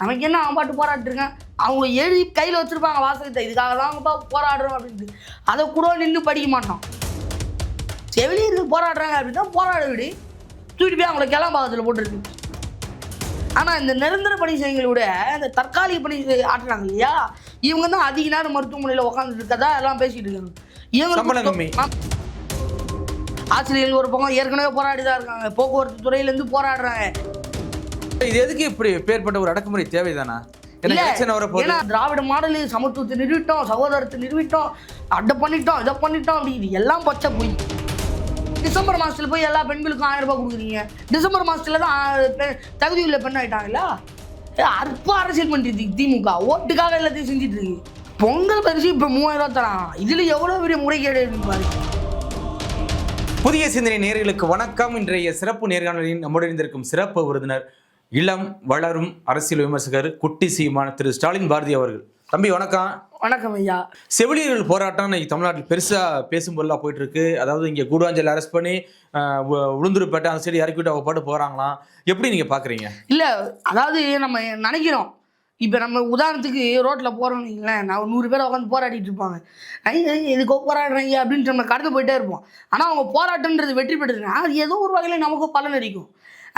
நமக்கு என்ன அவன் பாட்டு போராட்டிருக்கான் அவங்க எழுதி கையில் வச்சுருப்பாங்க வாசகத்தை. இதுக்காக தான் அவங்க பா- போராடுறோம் அப்படின்ட்டு. அதை கூட நின்று படிக்க மாட்டோம் செவிலியர்கள் போராடுறாங்க அப்படின்னா போராட விடு. தூக்கிட்டு போய் அவங்கள கிளம்பாகத்தில் போட்டுருக்கு. ஆனால் இந்த நிரந்தர பணி செய்யுங்களை விட இந்த தற்காலிக பணி ஆற்றுறாங்க இல்லையா? இவங்க தான் அதிக நேரம் மருத்துவமனையில் உட்காந்துட்டு இருக்கதா எல்லாம் பேசிட்டு இருக்காங்க. ஆ- ஆசிரியர்கள் ஒரு பக்கம் ஏற்கனவே போராடி தான் இருக்காங்க. போக்குவரத்து துறையிலேருந்து போராடுறாங்க. இது எதுக்கு இப்படி பேர்பட்ட ஒரு அடக்குமுறை தேவைதானா? திராவிட மாடல் சமத்துவத்தை நிறுவிட்டோம் சகோதரத்தை நிறுவிட்டோம் அட்டை பண்ணிட்டோம் இதை பண்ணிட்டோம் அப்படி இது எல்லாம் பச்சை போய். டிசம்பர் மாசத்துல போய் எல்லா பெண்களுக்கும் ஆயிரம் ரூபாய் கொடுக்குறீங்க. டிசம்பர் மாசத்துல தான் தகுதி உள்ள பெண் ஆயிட்டாங்களா அற்ப அரசியல் பண்ணிட்டு திமுக. ஓட்டுக்காக எல்லாத்தையும் செஞ்சுட்டு இருக்கு. பொங்கல் பரிசு இப்ப மூவாயிரம் ரூபாய் தரான். இதுல எவ்வளவு பெரிய முறைகேடு பாருங்க புதிய சிந்தனை நேயர்களுக்கு வணக்கம். இன்றைய சிறப்பு நேர்காணலில் நம்முடன் இருந்திருக்கும் சிறப்பு விருந்தினர் இளம் வளரும் அரசியல் விமர்சகர் குட்டி சீமான திரு ஸ்டாலின் பாரதி அவர்கள். தம்பி வணக்கம். வணக்கம் ஐயா. செவிலியர்கள் போராட்டம் இன்னைக்கு தமிழ்நாட்டில் பெருசா பேசும் பொருளாக போயிட்டு இருக்கு அதாவது இங்க கூடுவாஞ்சல் அரெஸ்ட் பண்ணி ஆஹ், உ- உளுந்தூர்பேட்டை அந்த சைடு இறக்கி விட்டு அவங்க பாட்டு போறாங்களாம். எப்படி நீங்க பாக்குறீங்க? இல்ல அதாவது நம்ம நினைக்கிறோம். இப்போ நம்ம உதாரணத்துக்கு ரோட்டில் போகிறோம்னு வைங்களேன். நான் நூறு பேர் உட்காந்து போராடிட்டு இருப்பாங்க. இதுக்கோ போராடுறாங்க அப்படின்ட்டு நம்ம கடந்து போயிட்டே இருப்போம். ஆனால் அவங்க போராட்டம்ன்றது வெற்றி பெற்றுருக்காங்க அது ஏதோ ஒரு வகையில் நமக்கும் பலன் அளிக்கும்.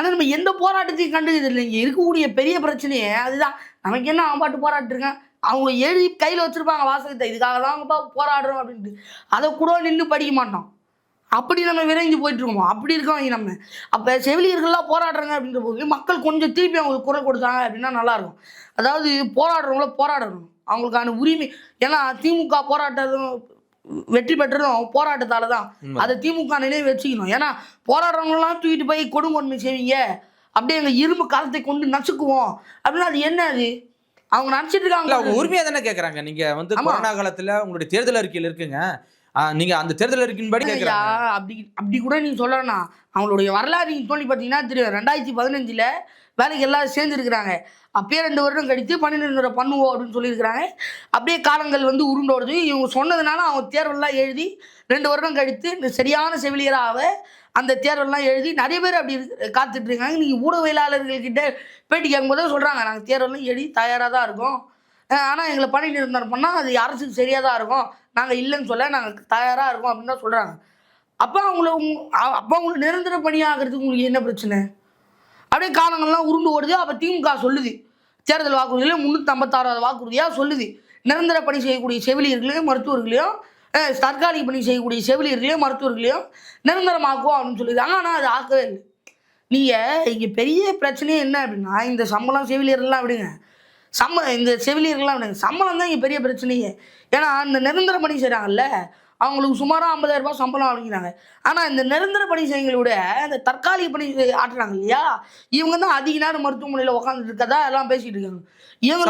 ஆனால் நம்ம எந்த போராட்டத்தையும் கண்டுக்கிறது இல்லை இங்கே இருக்கக்கூடிய பெரிய பிரச்சனையே அதுதான். நமக்கு என்ன அவன் பாட்டு போராட்டிருக்கான் அவங்க எழுதி கையில் வச்சுருப்பாங்க வாசகத்தை. இதுக்காக தான் அவங்க போராடுறோம் அப்படின்ட்டு. அதை கூட நின்று படிக்க மாட்டோம். அப்படி நம்ம விரைஞ்சு போயிட்டு இருக்கோம் அப்படி இருக்கோம் நம்ம. அப்போ செவிலியர்கள்லாம் போராடுறாங்க அப்படின்ற போது மக்கள் கொஞ்சம் திருப்பி அவங்களுக்கு குரல் கொடுத்தாங்க அப்படின்னா நல்லாயிருக்கும் அதாவது போராடுறவங்கள போராடணும். அவங்களுக்கான உரிமை. ஏன்னா திமுக போராட்டம் வெற்றி பெற்றதும் போராட்டத்தால தான். அதை திமுக நினைவு வச்சுக்கணும். ஏன்னா போராடுறவங்களாம் தூக்கிட்டு போய் கொடுங்கொன்மை செய்வீங்க. அப்படியே எங்கள் இரும்பு காலத்தை கொண்டு நசுக்குவோம். அப்படின்னா அது என்ன அது? அவங்க நினச்சிட்டு இல்ல அவங்க இருக்காங்க உரிமையா தானே கேக்குறாங்க. நீங்க வந்து. கொரோனா காலத்துல உங்களுடைய தேர்தல் அறிக்கையில் இருக்குங்க. நீங்க அந்த தேர்தல் அறிக்கையின் படி ஐயா, கேக்குறாங்க. அப்படி அப்படி கூட நீங்க சொல்லலாம் அவங்களுடைய வரலாறு நீங்க தோண்டி பார்த்தீங்கன்னா தெரியும் ரெண்டாயிரத்தி பதினஞ்சுல வேலைக்கு எல்லாரும் சேர்ந்துருக்கிறாங்க அப்பயே ரெண்டு வருடம் கழித்து பன்னிரெண்டு பண்ணுவோம் அப்படின்னு சொல்லியிருக்கிறாங்க. அப்படியே காலங்கள் வந்து உருண்டோடுது இவங்க சொன்னதுனால அவங்க தேர்வெல்லாம் எழுதி ரெண்டு வருடம் கழித்து சரியான செவிலியராக அந்த தேர்வெல்லாம் எழுதி நிறைய பேர் அப்படி காத்துட்டு இருக்காங்க. நீங்கள் ஊடகவியலாளர்கள்கிட்ட பேட்டி கேட்கும்போதே சொல்கிறாங்க நாங்கள் தேர்வெல்லாம் எழுதி தயாராக தான் இருக்கோம். ஆனால் எங்களை பணி நிரந்தரம் பண்ணால் அது அரசுக்கு சரியாக தான் இருக்கும். நாங்கள் இல்லைன்னு சொல்ல நாங்கள் தயாராக இருக்கோம் அப்படின்னு தான் சொல்கிறாங்க அப்போ அவங்கள உங் அப்போ அவங்களுக்கு நிரந்தர பணியாகிறதுக்கு உங்களுக்கு என்ன பிரச்சனை? அப்படியே காலங்கள்லாம் உருண்டு ஓடுது. அப்போ திமுக சொல்லுது. தேர்தல் வாக்குறுதியில் முந்நூற்றி ஐம்பத்தாறாவது வாக்குறுதியாக சொல்லுது. நிரந்தர பணி செய்யக்கூடிய செவிலியர்களையும் மருத்துவர்களையும் தற்காலிக பணி செய்யக்கூடிய செவிலியர்களையும் மருத்துவர்களையும் நிரந்தரமாக்குவோம் அப்படின்னு சொல்லியிருக்காங்க ஆனால் அது ஆக்கவே இல்லை. நீங்கள் இங்கே பெரிய பிரச்சனையே என்ன அப்படின்னா இந்த சம்பளம் செவிலியர்லாம் விடுங்க. சம்ப இந்த செவிலியர்கள்லாம் சம்பளம் தான் இங்கே பெரிய பிரச்சனையே. ஏன்னா இந்த நிரந்தர பணி செய்கிறாங்கல்ல அவங்களுக்கு சுமாராக ஐம்பதாயிரம் ரூபாய் சம்பளம் அப்படிங்கிறாங்க ஆனால் இந்த நிரந்தர பணி செய்யுங்களை விட இந்த தற்காலிக பணி ஆற்றுறாங்க இல்லையா? இவங்க தான் அதிக நேரம் மருத்துவமனையில் உட்காந்துட்டு இருக்கதா எல்லாம் பேசிட்டு இருக்காங்க. இவங்க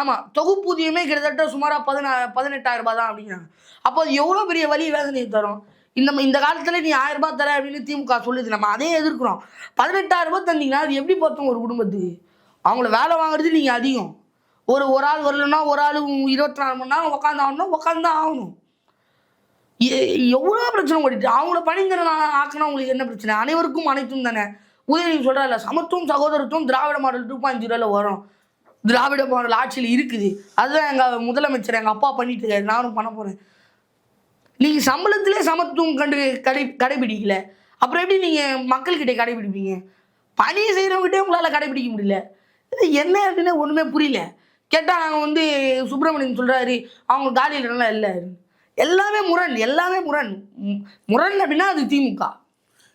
ஆமாம் தொகுப்பூதியமே கிட்டத்தட்ட சுமாராக பதினா பதினெட்டாயிரம் ரூபாய் தான் அப்படிங்கிறாங்க. அப்போ அது எவ்வளோ பெரிய வலி வேதனையை தரும்? இந்த இந்த காலத்தில் நீ ஆயிரம் ரூபாய் தர அப்படின்னு திமுக சொல்லுது. நம்ம அதே எதிர்க்கிறோம். பதினெட்டாயிரம் ரூபாய் தந்தீங்கன்னா அது எப்படி பொருத்தம் ஒரு குடும்பத்துக்கு? அவங்கள வேலை வாங்குறது நீங்கள் அதிகம். ஒரு ஒரு ஆள் வரலன்னா ஒரு ஆள் இருபத்தி நாலு மணி நேரம் உட்காந்து ஆகணும்னா உட்காந்து தான் ஆகணும். எ- எவ்வளோ பிரச்சனை ஓடிட்டு அவங்கள பணிந்திரன் ஆக்கினா உங்களுக்கு என்ன பிரச்சனை? அனைவருக்கும் அனைத்தும் தானே. உதயநிதி இல்லை சமத்துவம் சகோதரத்துவம் திராவிட மாடல் டூ பாயிண்ட் ஜீரோவில் வரும். திராவிட மாடல் ஆட்சியில் இருக்குது. அதுதான் எங்கள் முதலமைச்சர் எங்கள் அப்பா பண்ணிட்டு இருக்காரு. நானும் பண்ண போகிறேன் நீங்கள் சம்பளத்திலே சமத்துவம் கண்டு கடை கடைபிடிக்கல. அப்புறம் எப்படி நீங்கள் மக்கள்கிட்ட கடைபிடிப்பீங்க? பணி செய்கிறவங்ககிட்டே உங்களால் கடைபிடிக்க முடியல. இது என்ன அப்படின்னு ஒன்றுமே புரியல. கேட்டால் நாங்கள் வந்து சுப்பிரமணியன் சொல்கிறாரு அவங்க காலியில் நல்லா இல்லை. எல்லாமே முரண் எல்லாமே முரண். முரண் அப்படின்னா அது திமுக.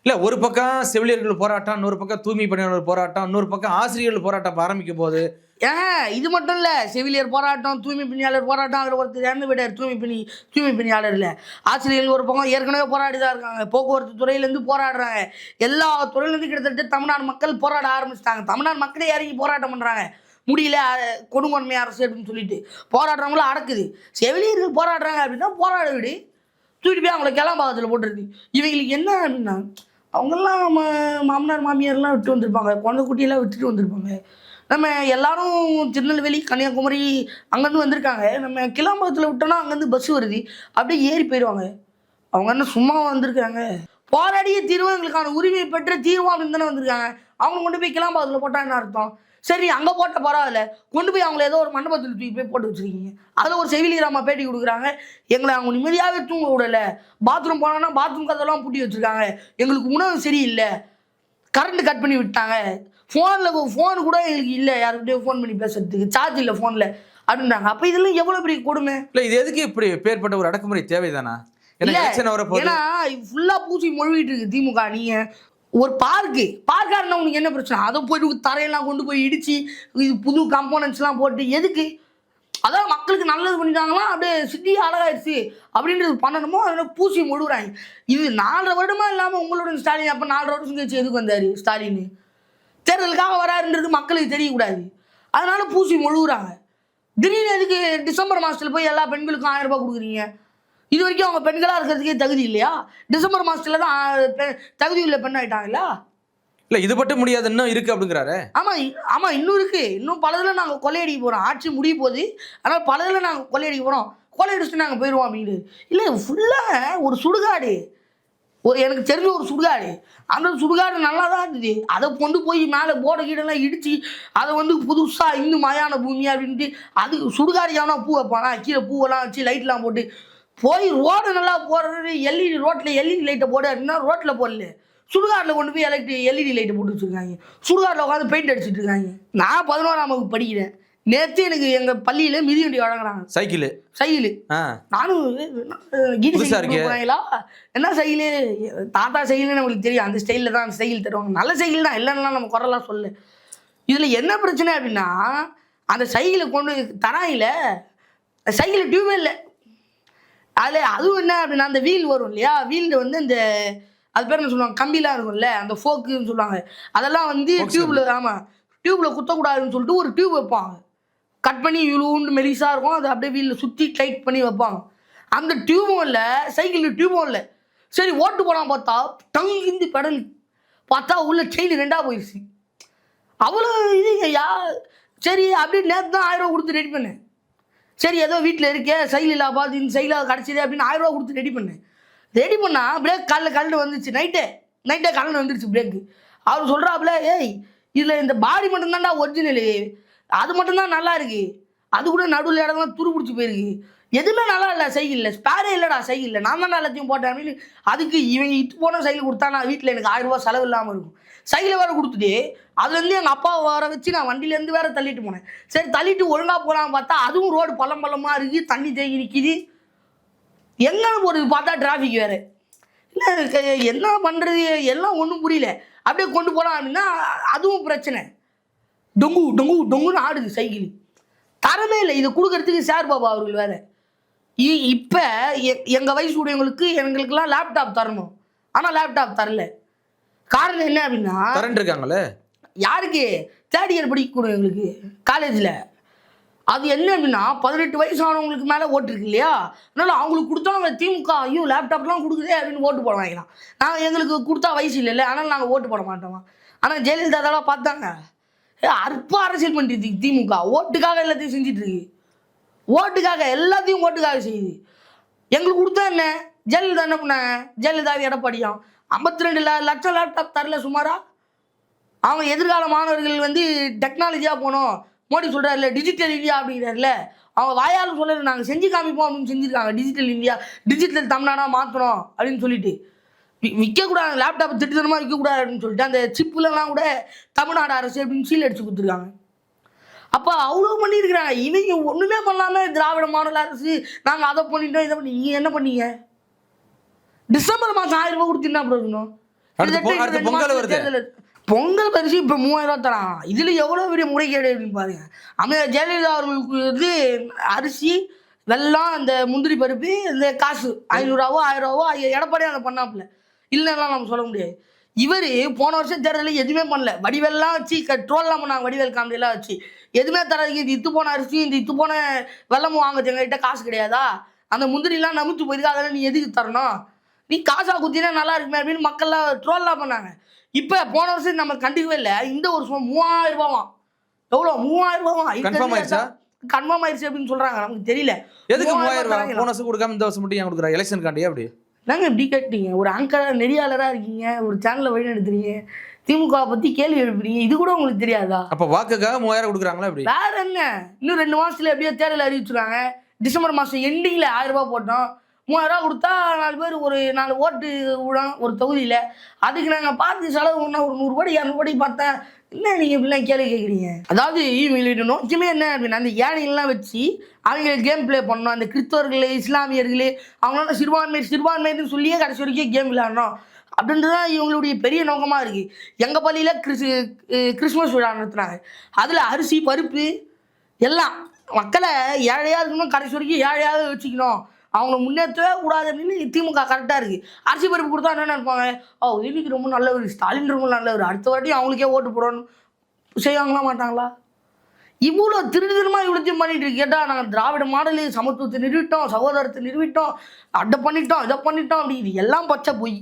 இல்லை ஒரு பக்கம் செவிலியர்கள் போராட்டம் இன்னொரு பக்கம் தூய்மை பணியாளர் போராட்டம் இன்னொரு பக்கம் ஆசிரியர்கள் போராட்டம் ஆரம்பிக்கும் போது ஏன் இது மட்டும் இல்லை செவிலியர் போராட்டம் தூய்மை பணியாளர் போராட்டம் அதில் ஒருத்தர் இறந்து விட்டார் தூய்மை பணி தூய்மை பணியாளரில். ஆசிரியர்கள் ஒரு பக்கம் ஏற்கனவே போராடி தான் இருக்காங்க போக்குவரத்து துறையிலேருந்து போராடுறாங்க. எல்லா துறையிலேருந்து கிட்டத்தட்ட தமிழ்நாடு மக்கள் போராட ஆரம்பிச்சிட்டாங்க. தமிழ்நாடு மக்களே இறங்கி போராட்டம் பண்ணுறாங்க முடியல கொடுங்கொன்மை அரசு அப்படின்னு சொல்லிட்டு. போராடுறவங்களும் அடக்குது. செவிலியர்கள் போராடுறாங்க அப்படின்னா போராட விடு. தூக்கிட்டு போய் அவங்கள கிளம்பாகத்தில் போட்டுருது. இவங்களுக்கு என்ன அப்படின்னா அவங்கெல்லாம் மாமனார் மாமியார்லாம் விட்டு வந்திருப்பாங்க. குழந்தை குட்டியெல்லாம் விட்டுட்டு வந்திருப்பாங்க. நம்ம எல்லாரும் திருநெல்வேலி கன்னியாகுமரி அங்கேருந்து வந்திருக்காங்க. நம்ம கிளாம்பாக்கத்தில் விட்டோம்னா அங்கேருந்து பஸ் வருது. அப்படியே ஏறி போயிடுவாங்க. அவங்க என்ன சும்மா வந்திருக்காங்க போராடிய தீர்வு எங்களுக்கான உரிமை பெற்ற தீர்வு அப்படின்னு தானே வந்திருக்காங்க. அவங்க கொண்டு போய் கிளாம்பாக்கத்தில் போட்டால் என்ன அர்த்தம்? சரி அங்கே போட்ட பரவாயில்ல. கொண்டு போய் அவங்கள ஏதோ ஒரு மண்டபத்தில் தூக்கி போய் போட்டு வச்சுருக்கீங்க. அதில் ஒரு செவிலியராமா பேட்டி கொடுக்குறாங்க. எங்களை அவங்க நிம்மதியாகவே தூங்க விடல. பாத்ரூம் போனோன்னா பாத்ரூம் கதெல்லாம் பூட்டி வச்சுருக்காங்க. எங்களுக்கு உணவு சரியில்லை. கரண்ட் கட் பண்ணி விட்டாங்க. ஃபோனில் ஃபோன் கூட எங்களுக்கு இல்லை யாருக்கிட்டயும் ஃபோன் பண்ணி பேசுறதுக்கு சார்ஜ் இல்லை ஃபோனில் அப்படின்றாங்க. அப்போ இதெல்லாம் எவ்வளோ பெரிய கொடுமை? இல்ல இது எதுக்கு இப்படி பேர்பட்ட ஒரு அடக்குமுறை தேவைதானா? ஏன்னா இல்ல, எலெக்ஷன் வரப்போகுது ஏன்னா ஃபுல்லா பூசி மொழிகிட்டு இருக்கு திமுக நீங்க ஒரு பார்க்கு பார்க்கா இருந்தா உனக்கு என்ன பிரச்சனை? அதை போயிட்டு தரையெல்லாம் கொண்டு போய் இடிச்சு இது புது காம்போனன்ட்ஸ்லாம் போட்டு எதுக்கு? அதான் மக்களுக்கு நல்லது பண்ணிட்டாங்களா? அப்படியே சிட்டி அழகாயிருச்சு. அப்படின்றது பண்ணணுமோ? அதனால பூசி மொழுகுறாங்க. இது நாலரை வருடமா இல்லாமல் உங்களோட ஸ்டாலின் அப்போ நாலரை வருஷம் கழிச்சு எதுக்கு வந்தார் ஸ்டாலின்? தேர்தலுக்காக வராருன்றது மக்களுக்கு தெரியக்கூடாது. அதனால பூசி மொழுகுறாங்க. திடீர்னு எதுக்கு டிசம்பர் மாதத்தில் போய் எல்லா பெண்களுக்கும் ஆயிரம் ரூபாய் கொடுக்குறீங்க? இது வரைக்கும் அவங்க பெண்களாக இருக்கிறதுக்கே தகுதி இல்லையா? டிசம்பர் மாதத்துல தான் தகுதி உள்ள பெண் ஆயிட்டாங்களா இல்ல இது மட்டும் முடியாது இன்னும் இருக்கு அப்படிங்கிறாரு. ஆமாம் ஆமாம் இன்னும் இருக்கு. இன்னும் பலதில் நாங்கள் கொள்ளையடிக்க போகிறோம் ஆட்சி முடிய போகுது. ஆனால் பலதில் நாங்கள் கொள்ளையடிக்க போகிறோம் கொள்ளையடிச்சுட்டு நாங்கள் போயிடுவோம் அப்படின்னு இல்லை ஃபுல்லாக ஒரு சுடுகாடு. எனக்கு தெரிஞ்ச ஒரு சுடுகாடு. அந்த சுடுகாடு நல்லா தான் இருந்தது. அதை கொண்டு போய் மேலே போட கீடெல்லாம் இடித்து அதை வந்து புதுசாக இன்னும் மயான பூமி அப்படின்ட்டு அது சுடுகாடு எவனா பூ வைப்பானா கீழே பூவெல்லாம் வச்சு லைட்லாம் போட்டு போய் ரோடு நல்லா போடுறது எல்இடி ரோட்டில் எல்இடி லைட்டை போட அப்படின்னா ரோட்டில் போடல. சுடுகாட்டில் கொண்டு போய் எலக்ட்ரி எல்இடி லைட்டை போட்டு வச்சுருக்காங்க சுடுகாட்டில் உட்காந்து பெயிண்ட் அடிச்சுட்டு இருக்காங்க. நான் பதினோராம் வகுப்பு படிக்கிறேன். நேற்று எனக்கு எங்கள் பள்ளியில் மிதிவண்டி வழங்குறாங்க. சைக்கிள். சைக்கிள். நானும் கீதி. போகிறாங்களா என்ன சைக்கிள்? தாத்தா சைக்கிள்னு நம்மளுக்கு தெரியும். அந்த ஸ்டைலில் தான் அந்த சைக்கிள் தருவாங்க. நல்ல சைக்கிள் தான். இல்லைன்னா நம்ம குரலாம் சொல்லு. இதில் என்ன பிரச்சனை அப்படின்னா அந்த சைக்கிளை கொண்டு தராங்கல சைக்கிள் டியூபே இல்லை. அதில் அதுவும் என்ன அப்படின்னா அந்த வீல் வரும் இல்லையா? வீலில் வந்து இந்த அது பேர் என்ன சொல்லுவாங்க? கம்பிலாம் இருக்கும்ல அந்த ஃபோக்குன்னு சொல்லுவாங்க. அதெல்லாம் வந்து டியூப்பில் ஆமாம் டியூப்பில் குத்தக்கூடாதுன்னு சொல்லிட்டு ஒரு டியூப் வைப்பாங்க. கட் பண்ணி இவ்வளோண்டு மெலிசாக இருக்கும். அதை அப்படியே வீலில் சுற்றி டைட் பண்ணி வைப்பாங்க. அந்த டியூபும் இல்லை சைக்கிளில் டியூபும் இல்லை. சரி ஓட்டு போனால் பார்த்தா தங்கிந்து பெடல். பார்த்தா உள்ள செயின் ரெண்டாக போயிடுச்சு அவ்வளோ இது யா சரி அப்படியே நேற்று தான் ஆயிரம் ரூபா கொடுத்து ரெடி பண்ணேன். சரி ஏதோ வீட்டில் இருக்கே சைக்கிள் இல்லா பார்த்து இந்த சைக்கிளாக கிடச்சிது அப்படின்னு ஆயிரம் ரூபா கொடுத்து ரெடி பண்ணேன். ரெடி பண்ணால் பிரேக் காலைல காலையில் வந்துச்சு. நைட்டே நைட்டே காலையில் வந்துருச்சு பிரேக்கு அவர் சொல்கிறாப்புல ஏய் இதில் இந்த பாடி மட்டும்தான்டா ஒரிஜினலு அது மட்டும்தான் நல்லா இருக்கு. அது கூட நடுவில் இடம்லாம் துரு பிடிச்சி போயிருக்கு. எதுவுமே நல்லா இல்லை சைக்கிளில் ஸ்பேரே இல்லைடா சைக்கிளில் நான் தான் எல்லாத்தையும் போட்டேன் அப்படின்னு அதுக்கு இவங்க இட்டு போன சைக்கிள் கொடுத்தா நான் வீட்டில் எனக்கு ஆயிரம் ரூபா செலவு இல்லாமல் இருக்கும். சைக்கிளை வேறு கொடுத்துட்டு அதுலேருந்து எங்கள் அப்பாவை வர வச்சு நான் வண்டியிலேருந்து வேற தள்ளிட்டு போனேன். சரி தள்ளிட்டு ஒழுங்காக போகலான்னு பார்த்தா அதுவும் ரோடு பள்ளம் பள்ளமாக இருக்குது தண்ணி தேங்கி நிற்கிது எங்கே போகிறது பார்த்தா டிராஃபிக் வேறு. இல்லை என்ன பண்ணுறது எல்லாம் ஒன்றும் புரியல. அப்படியே கொண்டு போகலாம் அப்படின்னா அதுவும் பிரச்சனை. டொங்கு டொங்கு டொங்குன்னு ஆடுது சைக்கிள். தரமே இல்லை. இதை கொடுக்கறதுக்கு சார் பாபா அவர்கள் வேற. இப்போ எங்கள் வயசு உடையவங்களுக்கு எங்களுக்கெல்லாம் லேப்டாப் தரணும். ஆனால் லேப்டாப் தரல. காரணம் என்ன அப்படின்னா கரண்ட் இருக்காங்களே? யாருக்கு? தேர்ட் இயர் படிக்கக்கூடியவங்களுக்கு காலேஜில் அது என்ன அப்படின்னா பதினெட்டு வயசு ஆனவங்களுக்கு மேலே ஓட்டு இருக்கு இல்லையா? அதனால அவங்களுக்கு கொடுத்தா அவங்க திமுக ஐயோ லேப்டாப்லாம் கொடுக்குதே அப்படின்னு ஓட்டு போட வாங்கிக்கலாம் நாங்கள் எங்களுக்கு கொடுத்தா வயசு இல்லைல்ல ஆனால் நாங்கள் ஓட்டு போட மாட்டோமா? ஆனால் ஜெயலலிதா அதெல்லாம் பார்த்தாங்க. அற்ப அரசியல் பண்ணிட்டு திமுக. ஓட்டுக்காக எல்லாத்தையும் செஞ்சுட்டு இருக்கு. ஓட்டுக்காக எல்லாத்தையும் ஓட்டுக்காக செய்யுது. எங்களுக்கு கொடுத்தா என்ன? ஜெயலலிதா என்ன பண்ணாங்க? ஜெயலலிதா எடப்பாடியும். ஐம்பத்தி ரெண்டு லட்சம் லேப்டாப் தரல சுமாரா? அவங்க எதிர்கால மாணவர்கள் வந்து டெக்னாலஜியாக போகணும் மோடி சொல்கிறாருல டிஜிட்டல் இந்தியா அப்படிங்கிறாருல. அவங்க வாயால் சொல்லல நாங்கள் செஞ்சு காமிப்போம் அப்படின்னு செஞ்சுருக்காங்க. டிஜிட்டல் இந்தியா டிஜிட்டல் தமிழ்நாடாக மாற்றணும் அப்படின்னு சொல்லிட்டு. விற்கக்கூடாது லேப்டாப் திட்டத்தனமாக விற்கக்கூடாது அப்படின்னு சொல்லிட்டு அந்த சிப்புலலாம் கூட தமிழ்நாடு அரசு அப்படின்னு சீல் அடிச்சு கொடுத்துருக்காங்க. அப்போ அவ்வளோ பண்ணியிருக்கிறாங்க. இவங்க ஒன்றுமே பண்ணாமல் திராவிட மாடல் அரசு நாங்கள் அதை பண்ணிட்டோம் இதை பண்ணி நீங்கள் என்ன பண்ணீங்க? டிசம்பர் மாதம் ஆயிரம் ரூபாய் கொடுத்து என்ன பிரயோஜனம்? அடுத்து அடுத்து பொங்கல் பரிசு இப்போ மூவாயிரம் ரூபா தரான் இதில் எவ்வளோ பெரிய முறைகேடு அப்படின்னு பாருங்க. அமைச்சர் ஜெயலலிதா அவர்களுக்கு வந்து அரிசி வெல்லம் அந்த முந்திரி பருப்பு இந்த காசு ஐநூறுரூவோ ஆயிரம் ரூபாவோ எடப்பாடியே அதை பண்ணாப்புல. இல்லைன்னா நம்ம சொல்ல முடியாது. இவர் போன வருஷம் தேர்தலில் எதுவுமே பண்ணல. வடிவெல்லாம் வச்சு ட்ரோல்லாம் பண்ணாங்க வடிவேல் காமெடியெல்லாம் வச்சு. எதுவுமே தராது. இது இத்து போன அரிசி இந்த இத்து போன வெள்ளமும் வாங்குறது எங்ககிட்ட காசு கிடையாதா? அந்த முந்திரிலாம் நமுத்து போயிருக்கு. அதெல்லாம் நீ எதுக்கு தரணும்? நீ காசா குத்தினா நல்லா இருக்குமே அப்படின்னு மக்கள்லாம் ட்ரோல்லாம் பண்ணாங்க. இப்போ போன வருஷம் நம்ம கண்டுக்கவே இல்லை. இந்த வருஷம் மூவாயிரம் ரூபாவாம் எவ்வளோ? மூவாயிரம் ரூபாவா? Confirm ஆயிடுச்சா? கன்ஃபார்ம் ஆயிடுச்சு அப்படின்னு சொல்றாங்க. நமக்கு தெரியல. எதுக்கு மூவாயிரம். ரூபாய் போன வருஷம் கொடுக்காம இந்த வருஷம் மட்டும் ஏன் கொடுக்குறா? எலெக்ஷன் காண்டியா அப்படி? நாங்கள் இப்படி கேட்டீங்க? ஒரு ஆங்கராக நெறியாளராக இருக்கீங்க ஒரு சேனலை வழி நடத்துறீங்க திமுக பற்றி கேள்வி எழுப்புறீங்க இது கூட உங்களுக்கு தெரியாதா? அப்ப வாக்குக்காக மூவாயிரம் கொடுக்குறாங்களா இப்படி? வேற என்ன? இன்னும் ரெண்டு மாசத்துல எப்படியோ தேர்தல் அறிவிச்சிருக்காங்க டிசம்பர் மாசம் எண்டிங்ல ஆயிரம் ரூபாய் போட்டோம். மூவாயிரம் ரூபாய் கொடுத்தா நாலு பேர் ஒரு நாலு ஓட்டு விடும் ஒரு தொகுதியில. அதுக்கு நாங்க பார்த்து செலவு பண்ண ஒரு நூறு கோடி இரநூறு கோடி பார்த்தேன் என்ன நீங்க இப்படிலாம் கேள்வி கேட்குறீங்க? அதாவது இவங்களுடைய நோக்கமே என்ன அப்படின்னா அந்த ஏழைகள்லாம் வச்சு அவங்களுக்கு கேம் ப்ளே பண்ணணும். அந்த கிறிஸ்தவர்களே இஸ்லாமியர்களே அவங்களால சிறுபான்மை சிறுபான்மைன்னு சொல்லியே கடைசி வரைக்கும் கேம் விளையாடணும். அப்படின்றது தான் இவங்களுடைய பெரிய நோக்கமாக இருக்குது எங்கள் பள்ளியில் கிறிஸ் கிறிஸ்மஸ் விழா நடத்துனாங்க அதில் அரிசி பருப்பு எல்லாம் மக்களை ஏழையாக இருக்கணும். கடைசி வரைக்கும் ஏழையாக வச்சுக்கணும். அவங்கள முன்னேற்றவே கூடாது அப்படின்னு திமுக கரெக்டாக இருக்குது அரிசி பருப்பு கொடுத்தா என்ன நினைப்பாங்க? ஓ இன்னைக்கு ரொம்ப நல்லவர் ஸ்டாலின் ரொம்ப நல்லவர். அடுத்த வாட்டி அவங்களுக்கே ஓட்டு போடணும். செய்வாங்களா மாட்டாங்களா? இவ்வளோ திருடுதனமா இவ்வளோத்தையும் பண்ணிட்டு இருக்கு. கேட்டால் நாங்கள் திராவிட மாடலு சமத்துவத்தை நிறுவிட்டோம் சகோதரத்தை நிறுவிட்டோம் அட்டை பண்ணிட்டோம் இதை பண்ணிட்டோம் அப்படி இது எல்லாம் பச்சை பொய்.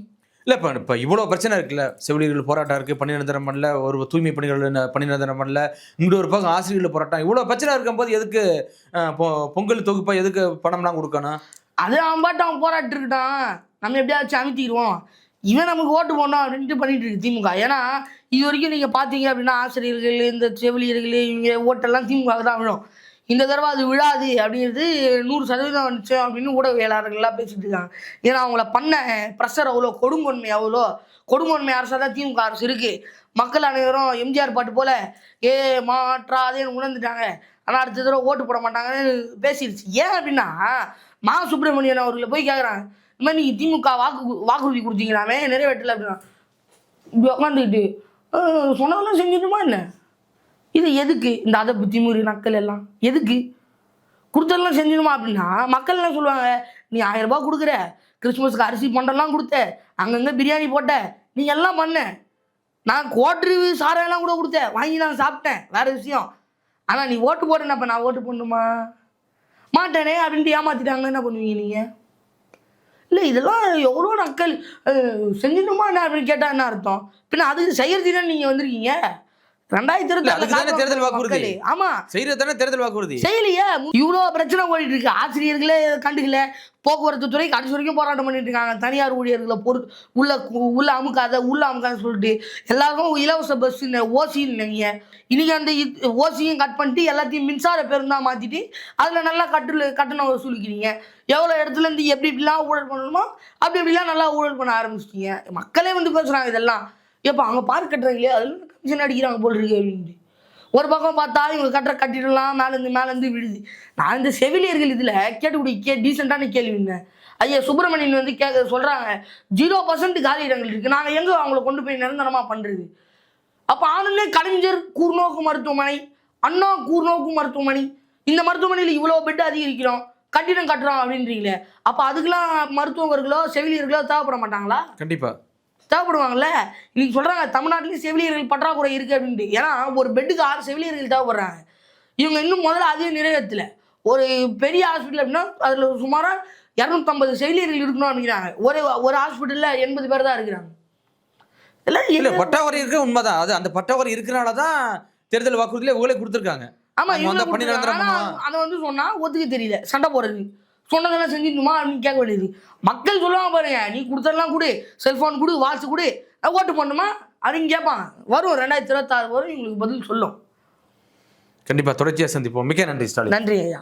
இல்ல இப்ப இப்ப இவ்வளவு பிரச்சனை இருக்குல்ல? செவிலியர்கள் போராட்டம் இருக்கு பணி நிரந்தரம் பண்ணல ஒரு தூய்மை பணிகள் பணி நிரந்தரம் பண்ணல ஒரு பக்கம் ஆசிரியர்கள் போராட்டம். இவ்வளவு பிரச்சனை இருக்கும்போது எதுக்கு பொங்கல் தொகுப்பா எதுக்கு பணம்லாம் கொடுக்கணும்? அது அவன் பாட்டு அவன் போராட்டு இருக்கான் நம்ம எப்படியாச்சும் அமுத்திடுவோம். இவன் நமக்கு ஓட்டு போடணும் அப்படின்ட்டு பண்ணிட்டு இருக்கு திமுக. ஏன்னா இது வரைக்கும் நீங்கள் பார்த்தீங்க அப்படின்னா ஆசிரியர்கள் இந்த செவிலியர்கள் இவங்க ஓட்டெல்லாம் திமுக தான் விழும். இந்த தடவை அது விழாது அப்படிங்கிறது நூறு சதவீதம் வந்துச்சு அப்படின்னு ஊடகவியலாளர்கள்லாம் பேசிட்டு இருக்காங்க. ஏன்னா அவங்கள பண்ண ப்ரெஷர் அவ்வளோ கொடுங்கொன்மை அவ்வளோ. கொடுங்கொன்மை அரசாக தான் திமுக அரசு இருக்குது மக்கள் அனைவரும் எம்ஜிஆர் பாட்டு போல ஏ மாற்றாதேன்னு உணர்ந்துட்டாங்க. ஆனால் அடுத்த தடவை ஓட்டு போட மாட்டாங்கன்னு பேசிடுச்சு ஏன் அப்படின்னா மா சுப்பிரமணியன் அவர்களை போய் கேட்குறாங்க இந்த மாதிரி நீங்கள் திமுக வாக்கு வாக்குறுதி கொடுத்தீங்களாமே நிறைவேற்றல அப்படின்னா. இப்படி உட்காந்துக்கிட்டு சொன்னதெல்லாம் செஞ்சிருமா என்ன? இது எதுக்கு? இந்த அதை புத்திமுறி நக்கல் எல்லாம் எதுக்கு? கொடுத்ததெல்லாம் செஞ்சிருமா அப்படின்னா மக்கள் என்ன சொல்லுவாங்க? நீ ஆயிரம் ரூபாய் கொடுக்குற கிறிஸ்மஸ்க்கு அரிசி பண்டெல்லாம் கொடுத்த அங்கங்கே பிரியாணி போட்ட நீ எல்லாம் பண்ண. நான் கோட்ரு சாரையெல்லாம் கூட கொடுத்தேன் வாங்கி நான் சாப்பிட்டேன் வேற விஷயம். ஆனால் நீ ஓட்டு போட்டேன் அப்போ நான் ஓட்டு போடணுமா? மாட்டேனே அப்படின்ட்டு ஏமாத்திட்டாங்க என்ன பண்ணுவீங்க நீங்கள் இல்லை இதெல்லாம் எவ்வளோ நக்கல் அஹ், செஞ்சிடணுமா என்ன அப்படின்னு கேட்டால் என்ன அர்த்தம்? பின்ன அதுக்கு செய்கிறதுனா தான் நீங்கள் வந்திருக்கீங்க? ரெண்டாயிரத்தி இருபத்தி தேர்தல் வாக்குறுதி. ஆமாம் செய்யறது தேர்தல் வாக்குறுதி? செய்யலையே. இவ்வளோ பிரச்சனை ஓடிட்டு இருக்கு. ஆசிரியர்களே கண்டுக்கல. போக்குவரத்து துறை கடைசி வரைக்கும் போராட்டம் பண்ணிட்டு இருக்காங்க. தனியார் ஊழியர்களை பொறு உள்ள உள்ள அமுக்காத உள்ள அமுக்காத சொல்லிட்டு. எல்லாருக்கும் இலவச பஸ் ஓசின்னு இன்னைக்கு அந்த ஓசியும் கட் பண்ணிட்டு எல்லாத்தையும் மின்சார பேருந்தா மாத்திட்டு அதில் நல்லா கட்டு கட்டணம் வசூலிக்கிறீங்க. எவ்வளோ இடத்துல இருந்து எப்படி இப்படிலாம் ஊழல் பண்ணணுமோ அப்படி இப்படிலாம் நல்லா ஊழல் பண்ண ஆரம்பிச்சிட்டீங்க. மக்களே வந்து பேசுகிறாங்க இதெல்லாம். எப்போ அங்கே பார்க் கட்டுறாங்களே அதில் மிஷின் அடிக்கிறாங்க போல் இருக்கு அப்படின்ட்டு ஒரு பக்கம் பார்த்தா இவங்க கட்டுற கட்டிடலாம் மேலேருந்து மேலேருந்து விழுது. நான் இந்த செவிலியர்கள் இதில் கேட்டுக்கூடிய கே டீசெண்டான கேள்விங்க ஐயா சுப்பிரமணியன் வந்து கேட்க சொல்கிறாங்க ஜீரோ பர்சன்ட் காலி இடங்கள் இருக்குது நாங்கள் எங்கே அவங்கள கொண்டு போய் நிரந்தரமாக பண்ணுறது அப்போ ஆனந்தே கலைஞர் கூர்நோக்கு மருத்துவமனை அண்ணா கூர்நோக்கு மருத்துவமனை இந்த மருத்துவமனையில் இவ்வளோ பெட் அதிகரிக்கிறோம் கட்டிடம் கட்டுறோம் அப்படின்றீங்களே அப்போ அதுக்கெல்லாம் மருத்துவர்களோ செவிலியர்களோ தேவைப்பட மாட்டாங்களா? கண்டிப்பாக தேவைப்படுவாங்கல்ல? இன்னைக்கு சொல்றாங்க தமிழ்நாட்டிலேயும் செவிலியர்கள் பற்றாக்குறை இருக்கு அப்படின்ட்டு. ஏன்னா ஒரு பெட்டுக்கு ஆறு செவிலியர்கள் தேவைப்படுறாங்க. இவங்க இன்னும் முதல்ல அதையும் நிறைவேற்றல ஒரு பெரிய ஹாஸ்பிட்டல் அப்படின்னா அதில் சுமாராக இரநூத்தம்பது செவிலியர்கள் இருக்கணும் அப்படிங்கிறாங்க. ஒரு ஒரு ஹாஸ்பிட்டலில் எண்பது பேர் தான் இருக்கிறாங்க. இல்ல என்ன- பட்டாவரி இருக்க உண்மைதான். அது அந்த பட்டாவரி இருக்கனால தான் தேர்தல் வாக்குறுதியில இவங்களே கொடுத்துருக்காங்க. ஆமா நம்ம இவங்க வந்து பணி நிரந்தரம் ஆனா பண்ணுவோம். அதை வந்து சொன்னா ஒத்துக்க தெரியல. சண்டை போடுறது சொன்னதெல்லாம் செஞ்சிடணுமா அப்படின்னு கேட்க வேண்டியது. மக்கள் சொல்லுவாங்க பாருங்க நீ கொடுத்ததெல்லாம் கொடு செல்போன் கொடு வாட்ச் கொடு ஓட்டு பண்ணுமா அப்படின்னு கேட்பாங்க. வரும் ரெண்டாயிரத்தி இருபத்தாறு வரும் இவங்களுக்கு பதில் சொல்லும். கண்டிப்பா தொடர்ச்சியா சந்திப்போம். மிக்க நன்றி ஸ்டாலின். நன்றி ஐயா.